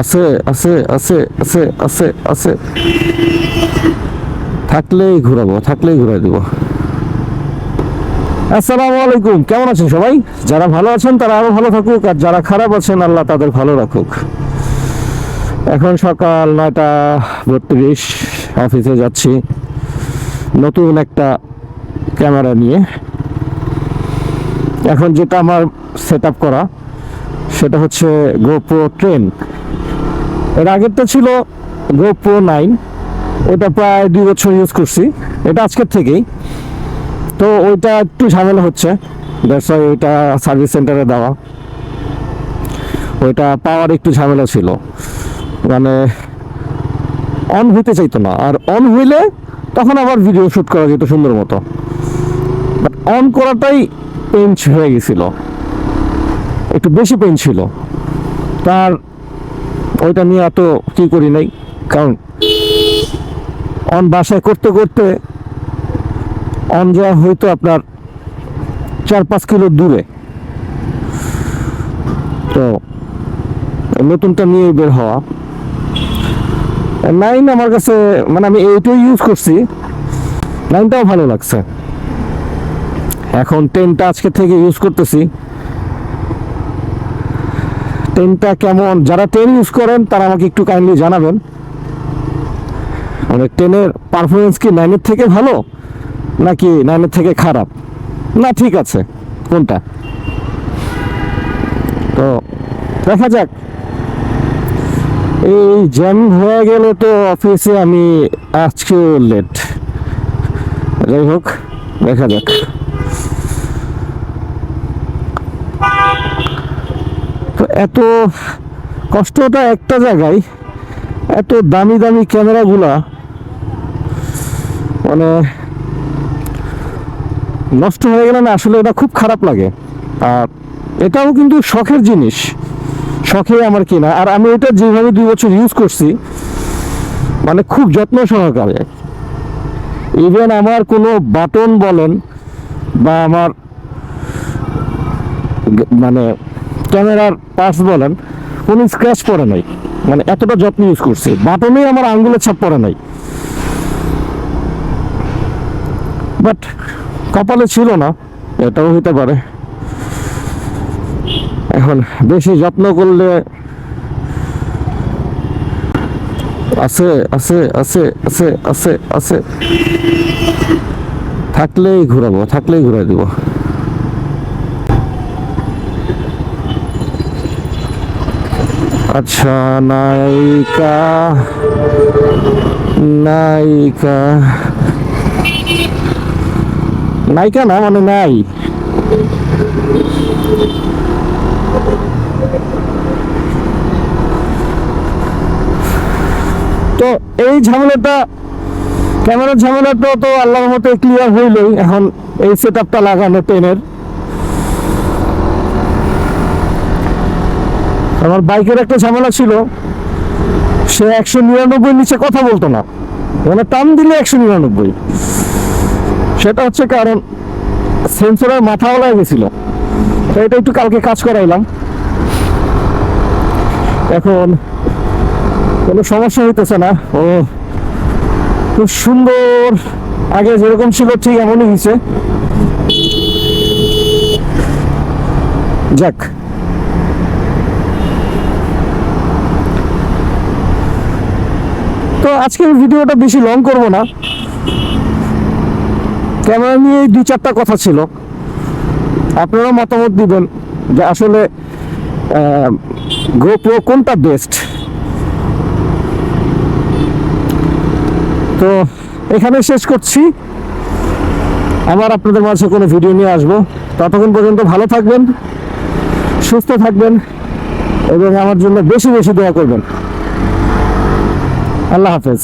আছে আছে আছে আছে আছে আছে। থাকলেই ঘুরাবো, থাকলেই ঘুরাই দেবো। আসসালামু আলাইকুম, কেমন আছেন সবাই? যারা ভালো আছেন তারা আরও ভালো থাকুক, আর যারা খারাপ আছেন আল্লাহ তাদের ভালো রাখুক। এখন সকাল নয়টা বত্রিশ, অফিসে যাচ্ছি। নতুন একটা ক্যামেরা নিয়ে। এখন যেটা আমার সেট করা, সেটা হচ্ছে গোপ্রো ট্রেন এর আগেরটা ছিল গোপ্রো নাইন ওটা প্রায় দুই বছর ইউজ করছি। এটা আজকের থেকেই। তো ওইটা একটু ঝামেলা হচ্ছে। ওয়াই ওইটা সার্ভিস সেন্টারে দেওয়া। ওইটা পাওয়ার একটু ঝামেলা ছিল। মানে অন হইতে চাইতো না। আর অন হইলে তখন আবার ভিডিও শুট করা যেত সুন্দর মতো। বাট অন করাটাই পেঞ্চ হয়ে গেছিল। একটু বেশি পেন ছিল। তার ওইটা নিয়ে এত কি করি নাই। কারণ অন বাসায় করতে করতে অন যাওয়া হয়তো আপনার চার পাঁচ কিলো দূরে। তো নতুনটা নিয়ে বের হওয়া। নাইন আমার কাছে মানে আমি এইটাই ইউজ করছি। নাইনটাও ভালো লাগছে। এখন টেনটা আজকে থেকে ইউজ করতেছি। টেনটা কেমন? যারা টেন ইউজ করেন, তারা আমাকে একটু কাইন্ডলি জানাবেন। মানে টেনের পারফরমেন্স কি নাইনের থেকে ভালো, নাকি নাইনের থেকে খারাপ? না, ঠিক আছে। কোনটা? তো, দেখা যাক। এই জ্যাম হয়ে গেল তো অফিসে আমি আজকেও লেট যাই হোক, দেখা যাক। এত কষ্টটা একটা জায়গায়, এত দামি দামি ক্যামেরাগুলা মানে নষ্ট হয়ে গেলে না আসলে এটা খুব খারাপ লাগে। আর এটাও কিন্তু শখের জিনিস, শখে আমার কিনা। আর আমি এটা যেভাবে দুই বছর ইউজ করছি মানে খুব যত্ন সহকারে। ইভেন আমার কোনো বাটন বলেন বা আমার মানে ক্যামেরার পার্টস বলেন কোনো স্ক্র্যাচ পড়ে নাই। মানে এতটা যত্ন ইউজ করছি। বাটনেই আমার আঙ্গুলের ছাপ পড়ে নাই। বাট কপালে ছিল না, এটাও হতে পারে। এখন বেশি যত্ন করলে আছে আছে আছে আছে আছে আছে। থাকলেই ঘুরাবো, থাকলেই ঘুরাই দিব। আচ্ছা নায়িকা নায়িকা। নায়িকা না মানে নাই। তো এই ঝামেলাটা, ক্যামেরার ঝামেলাটা তো আল্লাহর মতো ক্লিয়ার হইলই। এখন এই সেট আপটা লাগানো পেনের আমার বাইকের একটা ঝামেলা ছিল। সে একশো নিরানব্বই নিচে কথা বলতো না। মানে টান দিলে একশো নিরানব্বই। সেটা হচ্ছে কারণ সেন্সরের মাথা মাথাওয়ালায় গেছিল। তো এটা একটু কালকে কাজ করাইলাম। এখন কোনো সমস্যা হইতেছে না। ও, খুব সুন্দর। আগে যেরকম ছিল ঠিক এমনই হয়েছে যাক। তো আজকের ভিডিওটা বেশি লং করব না। ক্যামেরা নিয়ে দুই চারটা কথা ছিল। আপনারা মতামত দিবেন যে আসলে গোপ্রো কোনটা বেস্ট তো এখানে শেষ করছি। আবার আপনাদের মাঝে কোনো ভিডিও নিয়ে আসব। ততক্ষণ পর্যন্ত ভালো থাকবেন, সুস্থ থাকবেন এবং আমার জন্য বেশি বেশি দোয়া করবেন। আল্লাহ হাফেজ।